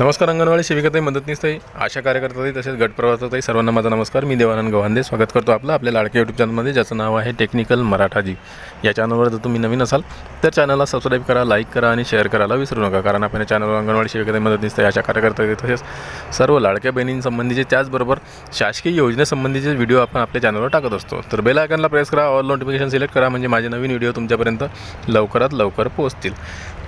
नमस्कार अंगणवाडी सेविकाताई मदतनीसताई आशा कार्यकर्ताई तसेच गटप्रवासाताई सर्वांना माझा नमस्कार. मी देवानंद गव्हांदे स्वागत करतो आपलं आपल्या लाडक्या यूट्यूब चॅनलमध्ये ज्याचं नाव आहे टेक्निकल मराठाजी. या चॅनलवर जर तुम्ही नवीन असाल तर चॅनलला सबस्क्राईब करा लाईक करा आणि शेअर करायला विसरू नका. कारण आपण या चॅनलवर अंगणवाडी सेविकाताई मदतनीसताई आशा कार्यकर्ताई तसेच सर्व लाडक्या बहिणींसंबंधीचे त्याचबरोबर शासकीय योजनेसंबंधीचे व्हिडिओ आपण आपल्या चॅनलवर टाकत असतो. तर बेल आयकनला प्रेस करा ऑल नोटिफिकेशन सिलेक्ट करा म्हणजे माझे नवीन व्हिडिओ तुमच्यापर्यंत लवकरात लवकर पोहोचतील.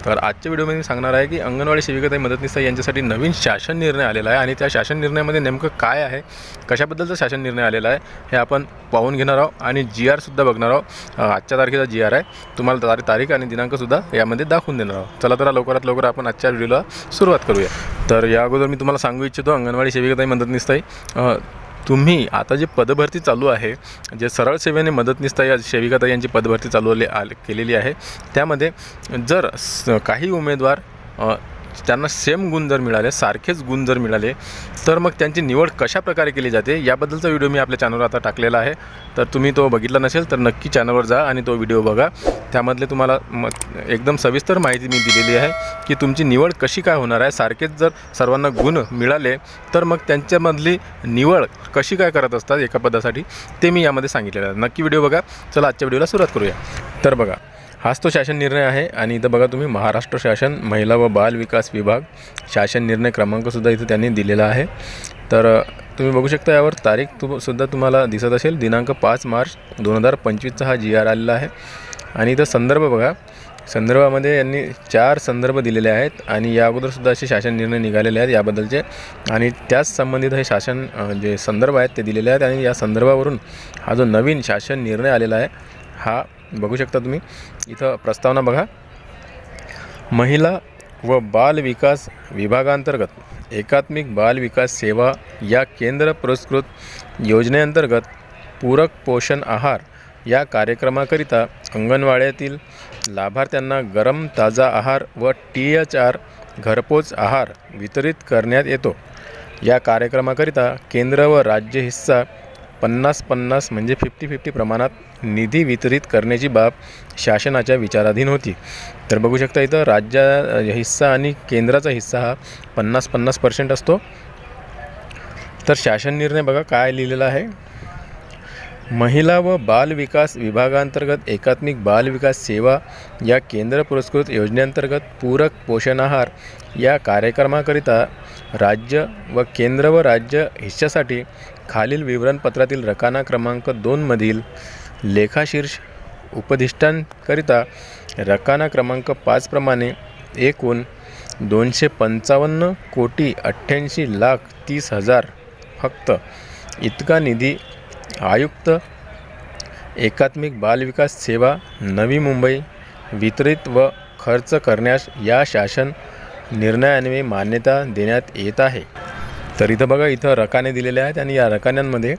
तर आजच्या व्हिडिओमध्ये मी सांगणार आहे की अंगणवाडी सेविकाताई मदतनीसताई यांच्यासाठी नवीन शासन निर्णय आलेला आहे आणि त्या शासन निर्णयामध्ये नेमकं काय आहे? कशाबद्दलचा शासन निर्णय आलेला आहे? हे आपण पाहून घेणार आहोत आणि जी आरसुद्धा बघणार आहोत. आजच्या तारखेचा जी आर आहे. तुम्हाला तारी तारीख आणि दिनांकसुद्धा यामध्ये दाखवून देणार आहोत. चला तर लवकरात लवकर आपण आजच्या व्हिडिओला सुरुवात करूया. तर या अगोदर मी तुम्हाला सांगू इच्छितो अंगणवाडी सेविकाताई मदतनीसताई अ, तुम्ही आता जे पदभरती चालू आहे जे सरळ सेवेने मदतनीसताई या सेविकाताई यांची पदभरती चालू आले केलेली आहे त्यामध्ये जर स काही उमेदवार त्यांना सेम गुण जर मिळाले सारखेच गुण जर मिळाले तर मग त्यांची निवड कशा प्रकारे केली जाते याबद्दलचा व्हिडिओ मी आपल्या चॅनलवर आता टाकलेला आहे. तर तुम्ही तो बघितला नसेल तर नक्की चॅनलवर जा आणि तो व्हिडिओ बघा. त्यामधले तुम्हाला म एकदम सविस्तर माहिती मी दिलेली आहे की तुमची निवड कशी काय होणार आहे. सारखेच जर सर्वांना गुण मिळाले तर मग त्यांच्यामधली निवड कशी काय करत असतात एका पदासाठी ते मी यामध्ये सांगितलेलं आहे. नक्की व्हिडिओ बघा. चला आजच्या व्हिडिओला सुरुवात करूया. तर बघा हाच तो शासन निर्णय आहे आणि इथं बघा तुम्ही महाराष्ट्र शासन महिला व बाल विकास विभाग शासन निर्णय क्रमांकसुद्धा इथं त्यांनी दिलेला आहे. तर तुम्ही बघू शकता यावर तारीख तु सुद्धा तुम्हाला दिसत असेल दिनांक पाच मार्च दोन हजार पंचवीसचा हा जी आर आलेला आहे. आणि इथं संदर्भ बघा संदर्भामध्ये यांनी चार संदर्भ दिलेले आहेत आणि या अगोदरसुद्धा असे शासन निर्णय निघालेले आहेत याबद्दलचे. आणि त्याच संबंधित हे शासन जे संदर्भ आहेत ते दिलेले आहेत आणि या संदर्भावरून हा जो नवीन शासन निर्णय आलेला आहे हा बघू शकता तुम्ही. इथं प्रस्तावना बघा. महिला व बाल विकास विभागांतर्गत एकात्मिक बाल विकास सेवा या केंद्र पुरस्कृत योजनेअंतर्गत पूरक पोषण आहार या कार्यक्रमाकरिता अंगणवाड्यातील लाभार्थ्यांना गरम ताजा आहार व टी एच आर घरपोच आहार वितरित करण्यात येतो. या कार्यक्रमाकरिता केंद्र व राज्य हिस्सा पन्नास पन्नास म्हणजे फिफ्टी फिफ्टी प्रमाणात निधी वितरित करण्याची बाब शासनाच्या विचाराधीन होती. तर बघू शकता इथं राज्या हिस्सा आणि केंद्राचा हिस्सा हा पन्नास पन्नास पर्सेंट असतो. तर शासन निर्णय बघा काय लिहिलेला आहे. महिला व बाल विकास विभागांतर्गत एकात्मिक बाल विकास सेवा या केंद्र पुरस्कृत योजनेअंतर्गत पूरक पोषण आहार या कार्यक्रमाकरिता राज्य व केंद्र व राज्य हिश्श्यासाठी खालील विवरणपत्रातील रकाना क्रमांक दोनमधील लेखाशीर्ष उपदिष्टांकरिता रकाना क्रमांक पाचप्रमाणे एकूण दोनशे पंचावन्न कोटी अठ्ठ्याऐंशी लाख तीस हजार फक्त इतका निधी आयुक्त एकात्मिक बालविकास सेवा नवी मुंबई वितरित व खर्च करण्यास या शासन निर्णयान्वये मान्यता देण्यात येत आहे. तर इथं बघा इथं रकाने दिलेले आहेत आणि या रकान्यांमध्ये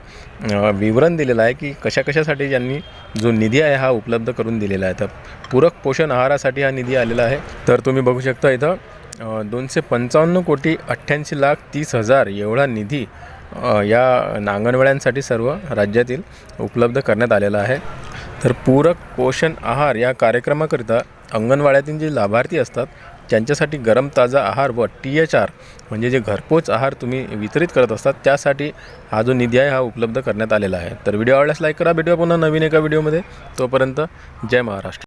विवरण दिलेलं आहे की कशा कशासाठी ज्यांनी जो निधी आहे हा उपलब्ध करून दिलेला आहे. तर पूरक पोषण आहारासाठी हा निधी आलेला आहे. तर तुम्ही बघू शकता इथं दोनशे पंचावन्न कोटी अठ्ठ्याऐंशी लाख तीस हजार एवढा निधी या नांगणवेळ्यांसाठी सर्व राज्यातील उपलब्ध करण्यात आलेला आहे. तर पूरक पोषण आहार या कार्यक्रमाकरिता अंगणवाड्यातील जे लाभार्थी असतात त्यांच्यासाठी गरम ताजा आहार व टी एच आर म्हणजे जे घरपोच आहार तुम्ही वितरित करत असतात त्यासाठी हा जो निधी आहे हा उपलब्ध करण्यात आलेला आहे. तर व्हिडिओ आवडल्यास लाईक करा. भेटूया पुन्हा नवीन एका व्हिडिओमध्ये. तोपर्यंत जय महाराष्ट्र.